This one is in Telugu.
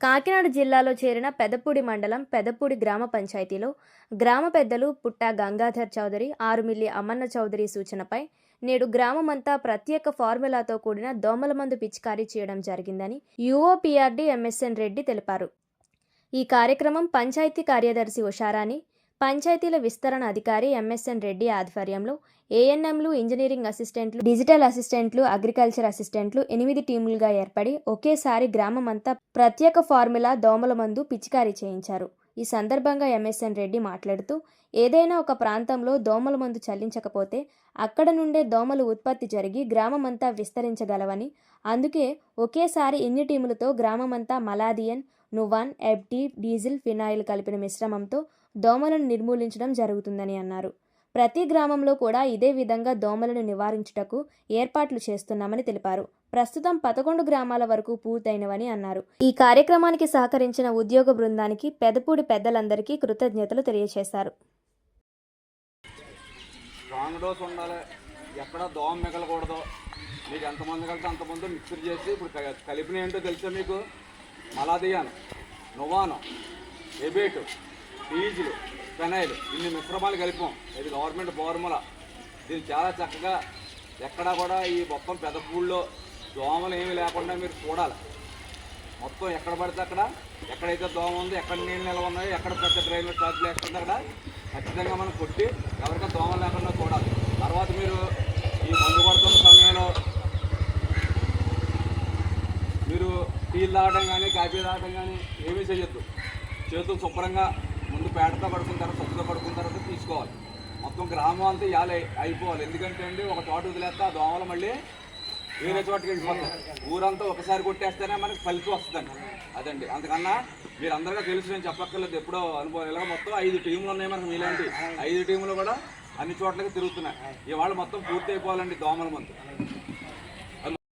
కాకినాడ జిల్లాలో చేరిన పెదపూడి మండలం పెదపూడి గ్రామ పంచాయతీలో గ్రామ పెద్దలు పుట్ట గంగాధర్ చౌదరి ఆరుమిల్లి అమన్న చౌదరి సూచనపై నేడు గ్రామమంతా ప్రత్యేక ఫార్ములాతో కూడిన దోమల మందు పిచికారీ చేయడం జరిగిందని యుఓపిఆర్డి ఎంఎస్ఎన్ రెడ్డి తెలిపారు. ఈ కార్యక్రమం పంచాయతీ కార్యదర్శి ఉషారాణి పంచాయతీల విస్తరణ అధికారి ఎంఎస్ఎన్ రెడ్డి ఆధ్వర్యంలో ఏఎన్ఎంలు ఇంజనీరింగ్ అసిస్టెంట్లు డిజిటల్ అసిస్టెంట్లు అగ్రికల్చర్ అసిస్టెంట్లు ఎనిమిది టీములుగా ఏర్పడి ఒకేసారి గ్రామమంతా ప్రత్యేక ఫార్ములా దోమల మందు పిచికారీ చేయించారు. ఈ సందర్భంగా ఎంఎస్ఎన్ రెడ్డి మాట్లాడుతూ ఏదైనా ఒక ప్రాంతంలో దోమల మందు చల్లించకపోతే అక్కడ నుండే దోమలు ఉత్పత్తి జరిగి గ్రామమంతా విస్తరించగలవని అందుకే ఒకేసారి ఇన్ని టీములతో గ్రామమంతా మలాదియన్ నువాన్ ఎబ్టీ డీజిల్ ఫినాయిల్ కలిపిన మిశ్రమంతో దోమలను నిర్మూలించడం జరుగుతుందని అన్నారు. ప్రతి గ్రామంలో కూడా ఇదే విధంగా దోమలను నివారించుటకు ఏర్పాట్లు చేస్తున్నామని తెలిపారు. ప్రస్తుతం పదకొండు గ్రామాల వరకు పూర్తయినవని అన్నారు. ఈ కార్యక్రమానికి సహకరించిన ఉద్యోగ బృందానికి పెదపూడి పెద్దలందరికీ కృతజ్ఞతలు తెలియజేశారు. స్ట్రాంగ్ డోస్ ఉండాలి. ఎక్కడ దోమ మిగలకూడదు. మీకు ఎంతమంది కలిసి అంతమంది మిక్సర్ చేసి ఇప్పుడు కలిపిన ఏంటో తెలుసా మీకు? మలాదియాను ఎబేటు పీజులు ఫెనైల్ ఇన్ని మిశ్రమాలు కలిపాం. ఇది గవర్నమెంట్ ఫార్ములా. దీన్ని చాలా చక్కగా ఎక్కడా కూడా ఈ మొత్తం పెదపూళ్ళలో దోమలు ఏమీ లేకుండా మీరు చూడాలి. మొత్తం ఎక్కడ పడితే అక్కడ ఎక్కడైతే దోమ ఉందో ఎక్కడ నీళ్ళు నిల్వ ఉన్నాయో ఎక్కడ పెద్ద డ్రైవర్ ట్రాక్ లేకుండా అక్కడ ఖచ్చితంగా మనం కొట్టి ఎవరికైనా దోమలు లేకుండా చూడాలి. తర్వాత మీరు ఈ మందు పడుతున్న సమయంలో మీరు టీలు తాగడం కానీ కాఫీ తాగడం కానీ ఏమీ చేయొద్దు. చేతులు శుభ్రంగా ముందు పేడతో పడుకున్న తర్వాత సొత్తుతో పడుకున్న తర్వాత తీసుకోవాలి. మొత్తం గ్రామం అంతా ఇవాళ అయిపోవాలి. ఎందుకంటే అండి ఒక చోట వదిలేస్తే ఆ దోమలు మళ్ళీ వేరే చోటకి వెళ్ళిపోతాం ఊరంతా ఒకసారి కొట్టేస్తేనే మనకి ఫలితం వస్తుందండి. అదండి. అందుకన్నా మీరు అందరికీ తెలుసు నేను చెప్పక్కర్లేదు. ఎప్పుడో అనుభవం. ఇలా మొత్తం ఐదు టీంలు ఉన్నాయి మనకు మీలాంటి. ఐదు టీంలు కూడా అన్ని చోట్లకి తిరుగుతున్నాయి. ఇవాళ మొత్తం పూర్తి అయిపోవాలండి దోమల మందు.